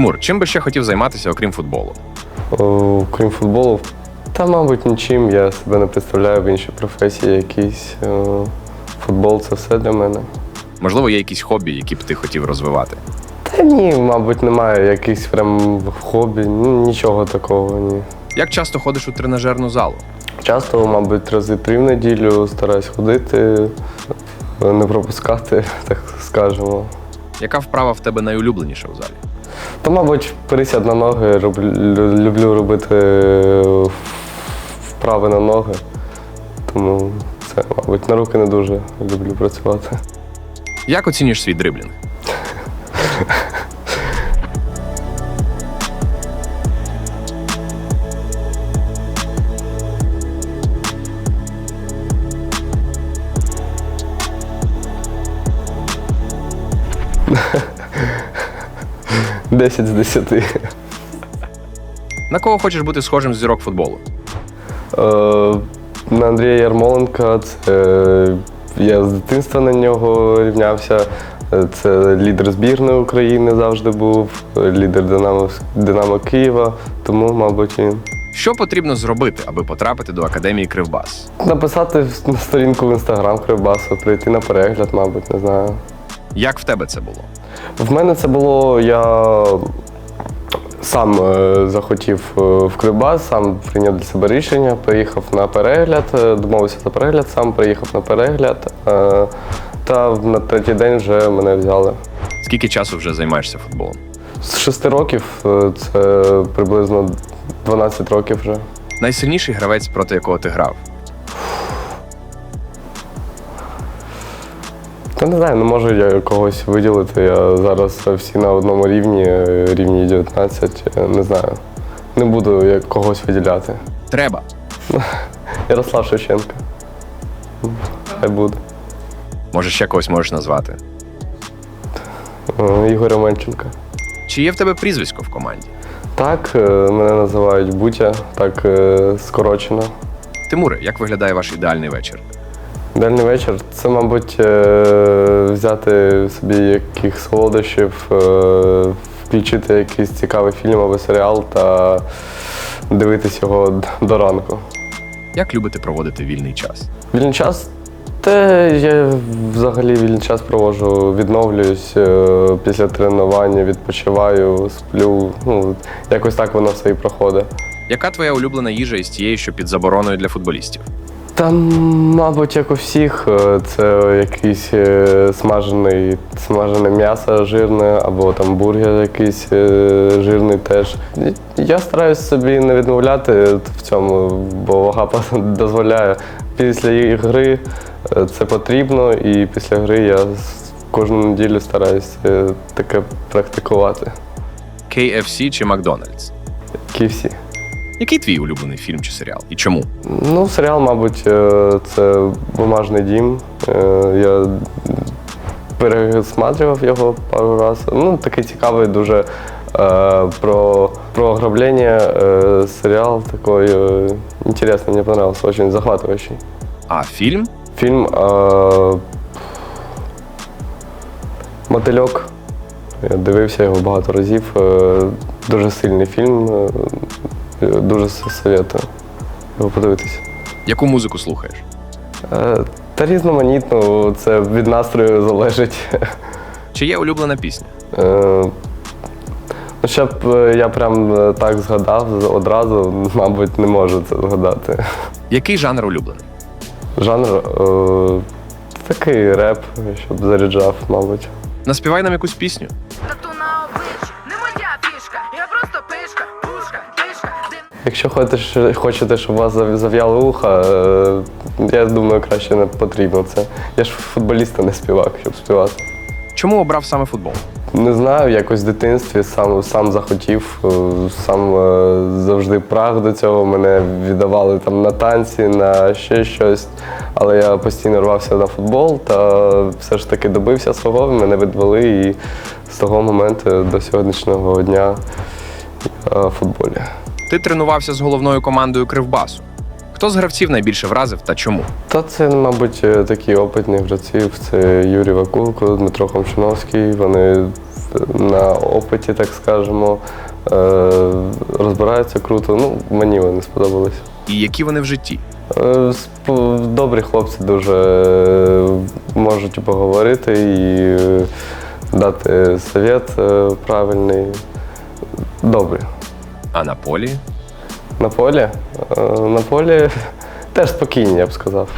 Тимур, чим би ще хотів займатися, окрім футболу? О, крім футболу, та, мабуть, нічим. Я себе не представляю в іншій професії якійсь. О, Футбол це все для мене. Можливо, є якісь хобі, які б ти хотів розвивати. Та ні, мабуть, немає якихось прям хобі, ну, нічого такого, ні. Як часто ходиш у тренажерну залу? Часто, мабуть, рази три в неділю стараюсь ходити, не пропускати, так скажемо. Яка вправа в тебе найулюбленіша у залі? Та, мабуть, пересяд на ноги, люблю робити е, вправи на ноги. Тому це, мабуть, на руки не дуже люблю працювати. Як оцінюєш свій дриблінг? Десять з десяти. На кого хочеш бути схожим з зірок футболу? Е, На Андрія Ярмоленка це я з дитинства на нього рівнявся. Е, Це лідер збірної України завжди був, лідер Динамо, Динамо Києва, тому, мабуть, він. Що потрібно зробити, аби потрапити до академії Кривбас? Написати на сторінку в інстаграм Кривбасу, прийти на перегляд, мабуть, не знаю. Як в тебе це було? В мене це було, я сам е, захотів е, в Кривбас, сам прийняв для себе рішення, приїхав на перегляд, е, домовився за перегляд, сам приїхав на перегляд. Та на третій день вже мене взяли. Скільки часу вже займаєшся футболом? З шести років це приблизно 12 років вже. Найсильніший гравець, проти якого ти грав? Та не знаю, не можу я когось виділити. Я зараз всі на одному рівні, е, рівні 19, е, не знаю. Не буду я когось виділяти. Треба. Ярослав Шевченко. Хай буде. Може, ще когось можеш назвати. Е, Ігор Романченко. Чи є в тебе прізвисько в команді? Так, мене називають Бутя, так скорочено. Тимуре, як виглядає ваш ідеальний вечір? Дальній вечір це, мабуть, е, взяти собі яких солодощів, е, включити якийсь цікавий фільм або серіал та дивитись його до ранку. Як любите проводити вільний час? Вільний час. Те я взагалі вільний час проводжу, відновлююсь е, після тренування, відпочиваю, сплю. Ну, якось так воно все і проходить. Яка твоя улюблена їжа із тієї, що під забороною для футболістів? Там, мабуть, як у всіх, е, це якийсь е, смажений, смажене м'ясо жирне, або там бургер якийсь е, жирний теж. Я стараюсь собі не відмовляти в цьому, бо вага дозволяє. Після гри це потрібно, і після гри я кожну неділю стараюсь е, таке практикувати. KFC чи Макдональдс? KFC. Який твій улюблений фільм чи серіал? І чому? Ну, серіал, мабуть, е, це бумажний дім. Е, Я пересматривав його пару разів. Ну, такий цікавий дуже е, про, про ограблення серіал такий інтересний, мені понравився, дуже захватуючий. А фільм? Фільм Мотильок. Я дивився його багато разів. Дуже сильний фільм. Е, Дуже советую його подивитися. Яку музику слухаєш? Е, Та різноманітно, це від настрою залежить. Чи є улюблена пісня? Е, Ну, щоб я прям так згадав одразу, мабуть, не можу це згадати. Який жанр улюблений? Жанр е, такий реп, щоб заряджав, мабуть. Наспівай нам якусь пісню. Якщо хочеш, хочете, щоб вас зав'яли уха, е, я думаю, краще не потрібно це. Я ж футболіст, а не співак, щоб співати. Чому обрав саме футбол? Не знаю, якось в дитинстві сам, сам захотів, е, сам е, завжди праг до цього. Мене віддавали там на танці, на ще щось. Але я постійно рвався на футбол та все ж таки добився свого, мене відвели і з того моменту до сьогоднішнього дня я в футболі. Ти тренувався з головною командою Кривбасу. Хто з гравців найбільше вразив та чому? Та це, мабуть, е, такі опитні гравці. Це Юрій Вакулко, Дмитро Хомчиновський. Вони на опиті, так скажемо. Е, розбираються круто. Ну, мені вони сподобалися. І які вони в житті? Е, Добрі хлопці дуже е, можуть поговорити і е, дати совет е, правильний. Добрі. А на полі? На полі? Е, На полі теж спокійні, я б сказав.